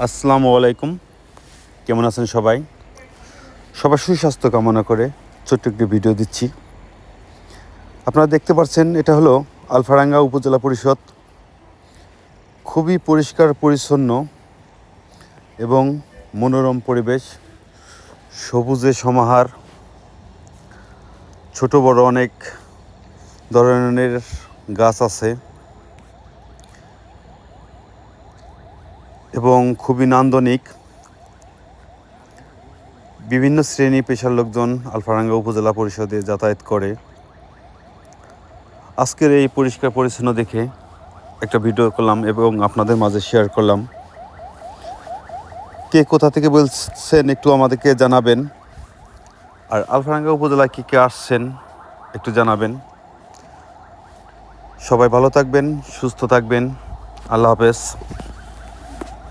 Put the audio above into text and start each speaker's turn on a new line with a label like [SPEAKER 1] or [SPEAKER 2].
[SPEAKER 1] আসসালামু আলাইকুম। কেমন আছেন সবাই? সবার সুস্বাস্থ্য কামনা করে ছোট্ট একটি ভিডিও দিচ্ছি। আপনারা দেখতে পাচ্ছেন, এটা হলো আলফারাঙ্গা উপজেলা পরিষদ। খুবই পরিষ্কার, পরিচ্ছন্ন এবং মনোরম পরিবেশ। সবুজে সমাহার। ছোট বড় অনেক ধরনের গাছ আছে। এবং খুবই নান্দনিক। বিভিন্ন শ্রেণি পেশার লোকজন আলফারাঙ্গা উপজেলা পরিষদে যাতায়াত করে। আজকের এই পরিষ্কার পরিচ্ছন্ন দেখে একটা ভিডিও করলাম এবং আপনাদের মাঝে শেয়ার করলাম। কে কোথা থেকে বলছেন একটু আমাদেরকে জানাবেন। আর আলফারাঙ্গা উপজেলায় কী কে আসছেন একটু জানাবেন। সবাই ভালো থাকবেন, সুস্থ থাকবেন। আল্লাহ হাফেজ।